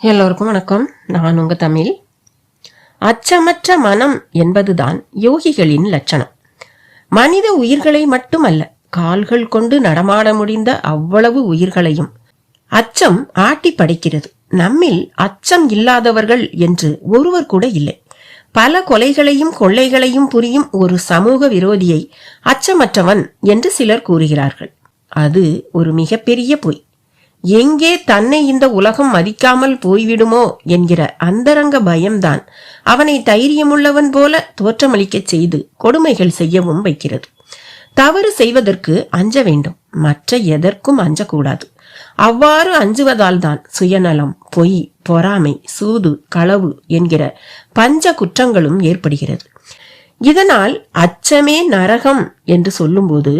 எல்லோருக்கும் வணக்கம். நான் உங்க தமிழ். அச்சமற்ற மனம் என்பதுதான் யோகிகளின் லட்சணம். மனித உயிர்களை மட்டுமல்ல கால்கள் கொண்டு நடமாட முடிந்த அவ்வளவு உயிர்களையும் அச்சம் ஆட்டி படைக்கிறது. நம்மில் அச்சம் இல்லாதவர்கள் என்று ஒருவர் கூட இல்லை. பல கொலைகளையும் கொள்ளைகளையும் புரியும் ஒரு சமூக விரோதியை அச்சமற்றவன் என்று சிலர் கூறுகிறார்கள். அது ஒரு மிகப்பெரிய பொய். எங்கே தன்னை இந்த உலகம் மதிக்காமல் போய்விடுமோ என்கிற அந்தரங்க பயம்தான். அவனை தைரியமுள்ளவன் போல தோற்றமளிக்கச் செய்து கொடுமைகள் செய்யவும் வைக்கிறது. தவறு செய்வதற்கு அஞ்ச வேண்டும். மற்ற எதற்கும் அஞ்சக்கூடாது. அவ்வாறு அஞ்சுவதால் தான் சுயநலம் பொய் பொறாமை சூது களவு என்கிற பஞ்ச குற்றங்களும் ஏற்படுகிறது. இதனால் அச்சமே நரகம் என்று சொல்லும்போது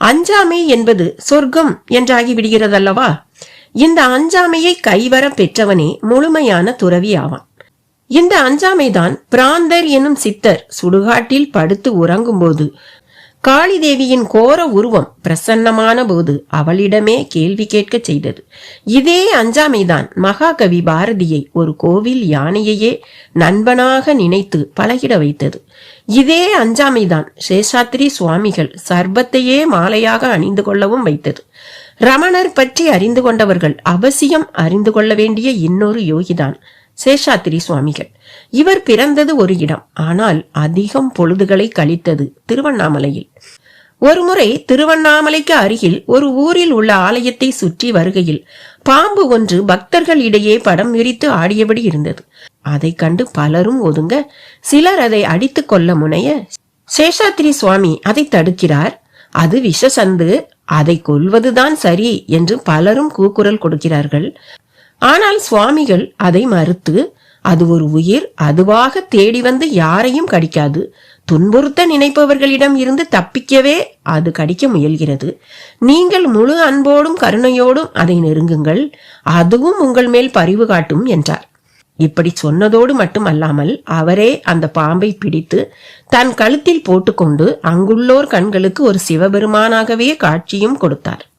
அஞ்சாமை என்பது சொர்க்கம் என்றாகி விடுகிறதல்லவா இந்த அஞ்சாமையை கைவர பெற்றவனே முழுமையான துறவி ஆவான். இந்த அஞ்சாமைதான் பிராந்தர் எனும் சித்தர் சுடுகாட்டில் படுத்து உறங்கும்போது காளிதேவியின் கோர உருவம் பிரசன்னமான போது அவளிடமே கேள்வி கேட்கச் செய்தது. இதே அஞ்சாமைதான் மகாகவி பாரதியை ஒரு கோவில் யானையையே நண்பனாக நினைத்து பழகிட வைத்தது. இதே அஞ்சாமைதான் சேஷாத்ரி சுவாமிகள் சர்பத்தையே மாலையாக அணிந்து கொள்ளவும் வைத்தது. ரமணர் பற்றி அறிந்து கொண்டவர்கள் அவசியம் அறிந்து கொள்ள வேண்டிய இன்னொரு யோகிதான். சேஷாத்திரி சுவாமிகள். இவர் பிறந்தது ஒரு இடம் ஆனால் அதிகம் பொழுதுகளை கழித்தது திருவண்ணாமலையில். ஒருமுறை திருவண்ணாமலைக்கு அருகில் ஒரு ஊரில் உள்ள ஆலயத்தை சுற்றி வருகையில் பாம்பு ஒன்று பக்தர்கள் இடையே படம் விரித்து ஆடியபடி இருந்தது. அதை கண்டு பலரும் ஒதுங்க சிலர் அதை அடித்துக் கொள்ள முனைய சேஷாத்திரி சுவாமி அதை தடுக்கிறார். அது விஷசந்து அதை கொல்வதுதான் சரி என்று பலரும் கூக்குரல் கொடுக்கிறார்கள். ஆனால் சுவாமிகள் அதை மறுத்து அது ஒரு உயிர் அதுவாக தேடி வந்து யாரையும் கடிக்காது. துன்புறுத்த நினைப்பவர்களிடம் இருந்து தப்பிக்கவே அது கடிக்க முயல்கிறது. நீங்கள் முழு அன்போடும் கருணையோடும் அதை நெருங்குங்கள். அதுவும் உங்கள் மேல் பரிவு காட்டும் என்றார். இப்படி சொன்னதோடு மட்டுமல்லாமல் அவரே அந்த பாம்பை பிடித்து தன் கழுத்தில் போட்டுக்கொண்டு அங்குள்ளோர் கண்களுக்கு ஒரு சிவபெருமானாகவே காட்சியும் கொடுத்தார்.